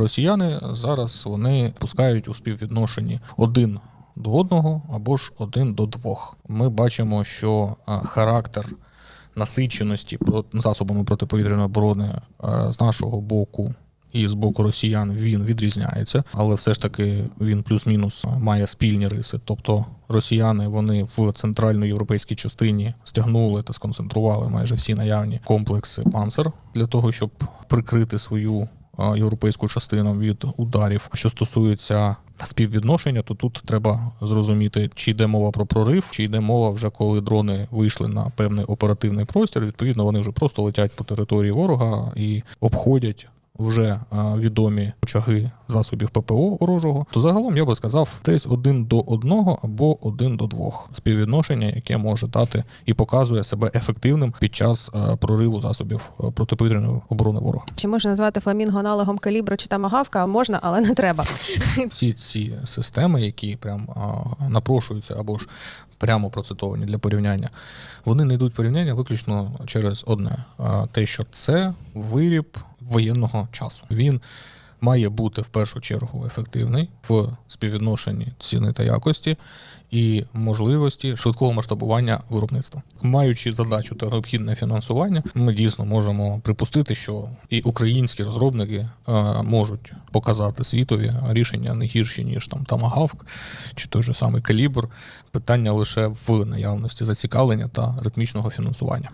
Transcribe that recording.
Росіяни зараз вони пускають у співвідношенні один до одного або ж один до двох. Ми бачимо, що характер насиченості засобами протиповітряної оборони з нашого боку. І з боку росіян він відрізняється, але все ж таки він плюс-мінус має спільні риси. Тобто росіяни вони в центральноєвропейській частині стягнули та сконцентрували майже всі наявні комплекси панцер для того, щоб прикрити свою європейську частину від ударів. Що стосується співвідношення, то тут треба зрозуміти, чи йде мова про прорив, чи йде мова вже коли дрони вийшли на певний оперативний простір. Відповідно, вони вже просто летять по території ворога і обходять. Вже а, відомі очаги засобів ППО ворожого, то загалом я би сказав десь один до одного або один до двох співвідношення, яке може дати і показує себе ефективним під час а, прориву засобів протиповітряної оборони ворога. Чи можна назвати фламінго аналогом калібру чи тамагавка? Можна, але не треба. всі ці системи, які прям напрошуються або ж прямо процитовані для порівняння, вони не йдуть порівняння виключно через одне: те, що це виріб воєнного часу. Він має бути в першу чергу ефективний в співвідношенні ціни та якості і можливості швидкого масштабування виробництва. Маючи задачу та необхідне фінансування, ми дійсно можемо припустити, що і українські розробники е, можуть показати світові рішення не гірші ніж там Тамагавк чи той же самий калібр. Питання лише в наявності зацікавлення та ритмічного фінансування.